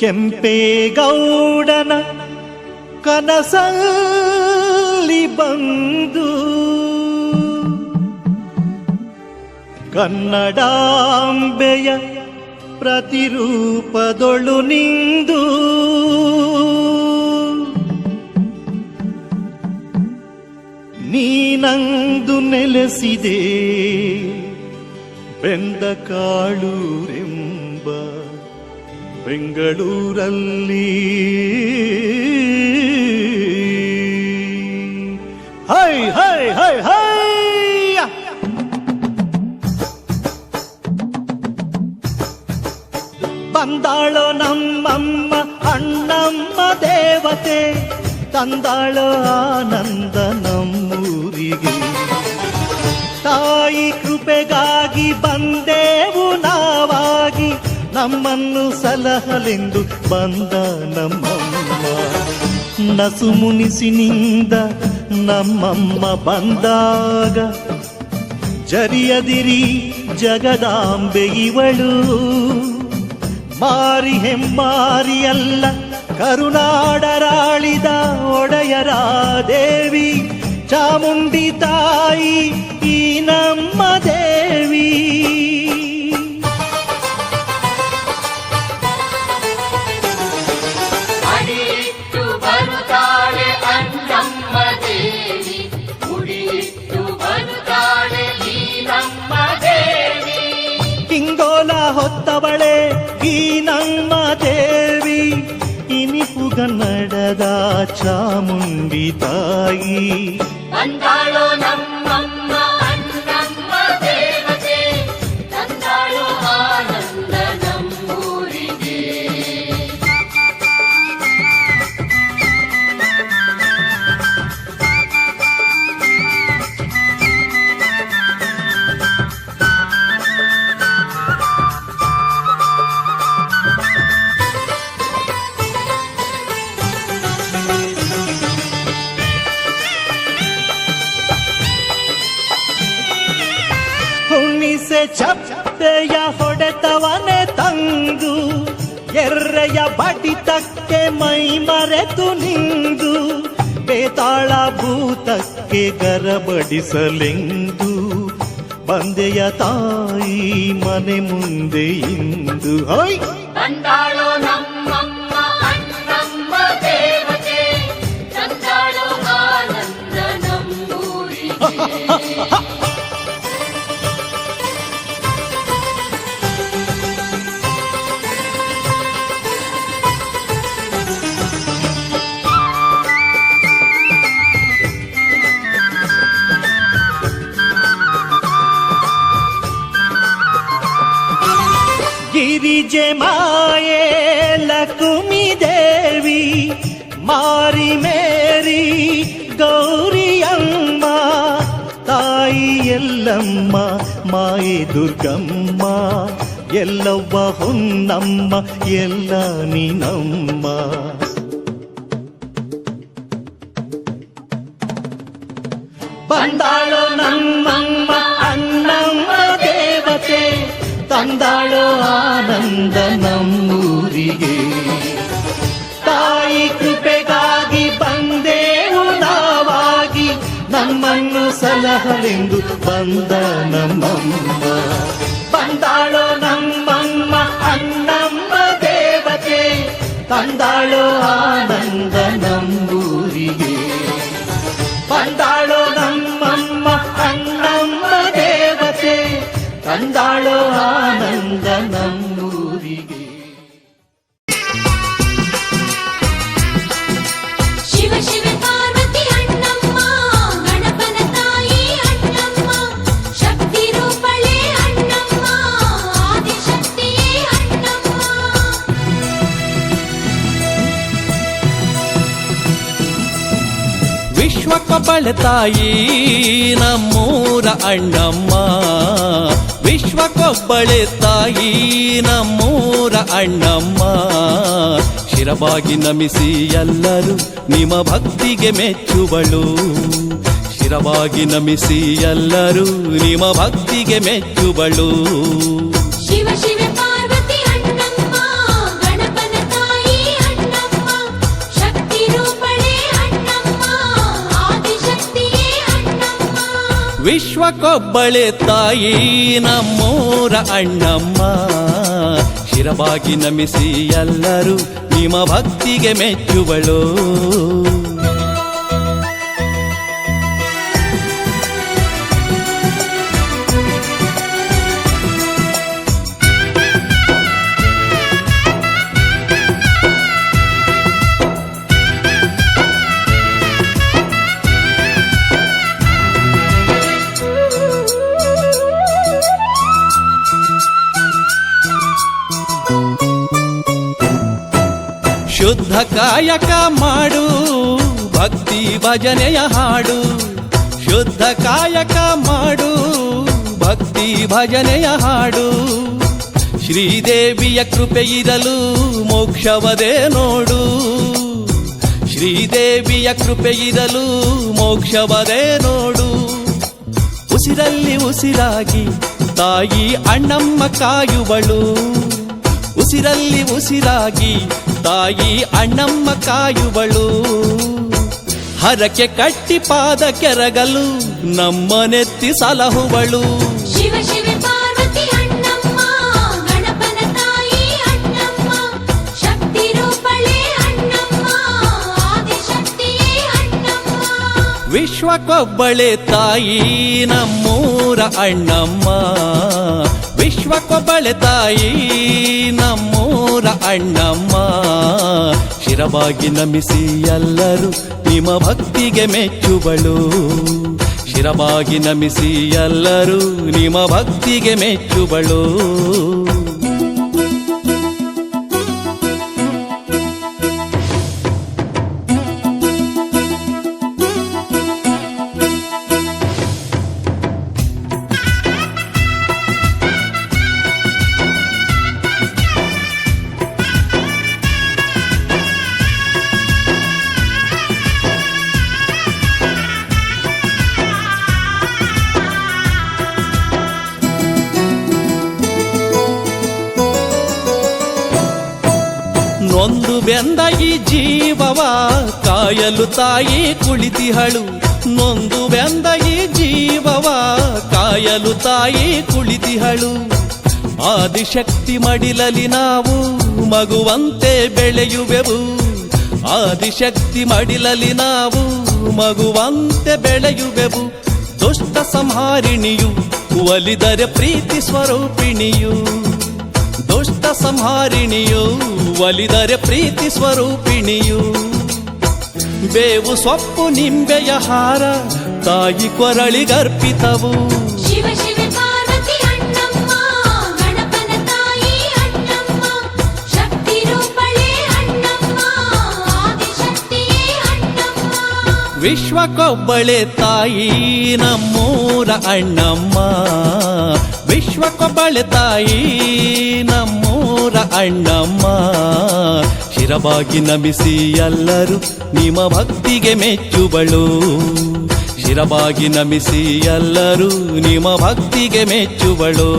ಕೆಂಪೇಗೌಡನ ಕನಸಲ್ಲಿ ಬಂದು ಕನ್ನಡಾಂಬೆಯ ಪ್ರತಿರೂಪದೊಳು ನಿಂದು. ನೀನಂದು ನೆಲೆಸಿದೆ ಬೆಂದ ಕಾಳೂರೆಂಬ ಬೆಂಗಳೂರಲ್ಲಿ. ಹೈ ಹೈ ಹೈ ಹೈ ಬಂದಾಳೋ ನಮ್ಮಮ್ಮ, ಅಣ್ಣಮ್ಮ ದೇವತೆ. ತಂದಾಳೋ ಆನಂದ ನಮ್ಮೂರಿಗೆ. ತಾಯಿ ಕೃಪೆಗಾಗಿ ನಾವಾಗಿ ನಮ್ಮನ್ನು ಸಲಹಲೆಂದು ಬಂದ ನಮ್ಮಮ್ಮ. ನಸು ಮುನಿಸಿನಿಂದ ನಮ್ಮಮ್ಮ ಬಂದಾಗ ಜರಿಯದಿರಿ ಜಗದಾಂಬೆ ಇವಳು. ಮಾರಿ ಹೆಮ್ಮಾರಿಯಲ್ಲ ಕರುನಾಡರಾಳಿದ ಒಡೆಯರ ದೇವಿ ಚಾಮುಂಡಿ ತಾಯಿ ಇನಿಪುಗನ್ನಡದ ಚಾಮುಂಡಿ ತಾಯಿ. ಎರ್ರೆಯ ಬಡಿತಕ್ಕೆ ಮೈ ಮರೆತು ನಿಂದು ಬೇತಾಳ ಭೂತಕ್ಕೆ ಗರಬಡಿಸಲೆಂದು ಬಂದೆಯ ತಾಯಿ ಮನೆ ಮುಂದೆ ಇಂದು. ಹೊಯ್ ಗಿರಿಜೆ ಮಾಯೆ ಲಕುಮಿ ದೇವಿ ಮಾರಿ ಮೇರಿ ಗೌರಿಯಮ್ಮ ತಾಯಿ ಎಲ್ಲಮ್ಮ ಮಾಯೆ ದುರ್ಗಮ್ಮ ಎಲ್ಲವ್ವ ಹೊನ್ನಮ್ಮ ಎಲ್ಲ ನೀನಮ್ಮ ಬಂದಾಳೋ ನಮ್ಮಮ್ಮ ತಂದಾಳೋ ಆನಂದ ನಮ್ಮೂರಿಗೆ. ತಾಯಿ ಕೃಪೆಗಾಗಿ ಬಂದೇವು ನಾವಾಗಿ, ನಮ್ಮನ್ನು ಸಲಹಲೆಂದು ಬಂದ ನಮ್ಮಮ್ಮ. ಬಂದಾಳೋ ನಮ್ಮಮ್ಮ, ಅಣ್ಣಮ್ಮ ದೇವತೆ, ತಂದಾಳೋ ಆನಂದ ತಂದಾಳೋ ಆನಂದ ನಮ್ಮೂರಿಗೆ ಶಿವ ಶಿವ ಪಾರ್ವತಿ ಅಣ್ಣಮ್ಮ ಗಣಪನ ತಾಯಿ ಅಣ್ಣಮ್ಮ ಶಕ್ತಿ ರೂಪಳೆ ಅಣ್ಣಮ್ಮ ಆದಿಶಕ್ತಿಯೇ ಅಣ್ಣಮ್ಮ ವಿಶ್ವಕಬಳ ತಾಯಿ ನಮ್ಮೂರ ಅಣ್ಣಮ್ಮ ವಿಶ್ವಕೊಬ್ಬಳೆ ತಾಯಿ, ನಮ್ಮೂರ ಅಣ್ಣಮ್ಮ. ಶಿರವಾಗಿ ನಮಿಸಿ ಎಲ್ಲರೂ ನಿಮ್ಮ ಭಕ್ತಿಗೆ ಮೆಚ್ಚುವಳು. ಶಿರವಾಗಿ ನಮಿಸಿ ಎಲ್ಲರೂ ನಿಮ್ಮ ಭಕ್ತಿಗೆ ಮೆಚ್ಚುವಳು. ಶಿವ ಶಿವ ವಿಶ್ವಕ್ಕೊಬ್ಬಳೆ ತಾಯಿ ನಮ್ಮೂರ ಅಣ್ಣಮ್ಮ. ಶಿರವಾಗಿ ನಮಿಸಿ ಎಲ್ಲರೂ ನಿಮ್ಮ ಭಕ್ತಿಗೆ ಮೆಚ್ಚುವಳು. ಶುದ್ಧ ಕಾಯಕ ಮಾಡು, ಭಕ್ತಿ ಭಜನೆಯ ಹಾಡು. ಶುದ್ಧ ಕಾಯಕ ಮಾಡು, ಭಕ್ತಿ ಭಜನೆಯ ಹಾಡು. ಶ್ರೀದೇವಿಯ ಕೃಪೆ ಇರಲು ಮೋಕ್ಷವದೇ ನೋಡು. ಶ್ರೀದೇವಿಯ ಕೃಪೆ ಇರಲು ಮೋಕ್ಷವದೇ ನೋಡು. ಉಸಿರಲ್ಲಿ ಉಸಿರಾಗಿ ತಾಯಿ ಅಣ್ಣಮ್ಮ ಕಾಯುವಳು. ಉಸಿರಲ್ಲಿ ಉಸಿರಾಗಿ ತಾಯಿ ಅಣ್ಣಮ್ಮ ಕಾಯುವಳು. ಹರಕೆ ಕಟ್ಟಿ ಪಾದ ಕೆರಗಲು ನಮ್ಮನೆತ್ತಿ ಸಲಹುವಳು. ವಿಶ್ವಕ್ಕೊಬ್ಬಳೆ ತಾಯಿ ನಮ್ಮೂರ ಅಣ್ಣಮ್ಮ. ವಿಶ್ವಕ್ಕೊಬ್ಬಳೆ ತಾಯಿ ನಮ್ಮೂರ ಅಣ್ಣಮ್ಮ. ಶಿರವಾಗಿ ನಮಿಸಿ ಎಲ್ಲರೂ ನಿಮ್ಮ ಭಕ್ತಿಗೆ ಮೆಚ್ಚುವಳು. ಶಿರವಾಗಿ ನಮಿಸಿ ಎಲ್ಲರೂ ನಿಮ್ಮ ಭಕ್ತಿಗೆ ಮೆಚ್ಚುವಳು. ನೊಂದು ಬೆಂದ ಈ ಜೀವವ ಕಾಯಲು ತಾಯಿ ಕುಳಿತಿಹಳು. ನೊಂದು ಬೆಂದ ಈ ಜೀವವ ಕಾಯಲು ತಾಯಿ ಕುಳಿತಿಹಳು. ಆದಿಶಕ್ತಿ ಮಡಿಲಲಿ ನಾವು ಮಗುವಂತೆ ಬೆಳೆಯುವೆವು. ಆದಿಶಕ್ತಿ ಮಡಿಲಲಿ ನಾವು ಮಗುವಂತೆ ಬೆಳೆಯುವೆವು. ದುಷ್ಟ ಸಂಹಾರಿಣಿಯು ಒಲಿದರೆ ಪ್ರೀತಿ ಸ್ವರೂಪಿಣಿಯು. ದುಷ್ಟ ಸಂಹಾರಿಣಿಯು ಒಲಿದರೆ ಪ್ರೀತಿ ಸ್ವರೂಪಿಣಿಯು ಬೇವು ಸೊಪ್ಪು ನಿಂಬೆಯ ಹಾರ ತಾಯಿ ಕೊರಳಿಗರ್ಪಿತವು ಶಿವ ಶಿವ ಪಾರ್ವತಿ ಅಣ್ಣಮ್ಮ ಗಣಪನ ತಾಯಿ ಅಣ್ಣಮ್ಮ ಶಕ್ತಿ ರೂಪಳೆ ಅಣ್ಣಮ್ಮ ಆದಿಶಕ್ತಿಯೇ ಅಣ್ಣಮ್ಮ ವಿಶ್ವಕ್ಕೊಬ್ಬಳೆ ತಾಯಿ ನಮ್ಮೂರ ಅಣ್ಣಮ್ಮ ವಿಶ್ವಕ್ಕೊಬ್ಬಳೆ ತಾಯಿ, ನಮ್ಮೂರ ಅಣ್ಣಮ್ಮ. ಶಿರಬಾಗಿ ನಮಿಸಿ ಎಲ್ಲರೂ ನಿಮ್ಮ ಭಕ್ತಿಗೆ ಮೆಚ್ಚುವಳು. ಶಿರಬಾಗಿ ನಮಿಸಿ ಎಲ್ಲರೂ ನಿಮ್ಮ ಭಕ್ತಿಗೆ ಮೆಚ್ಚುವಳು.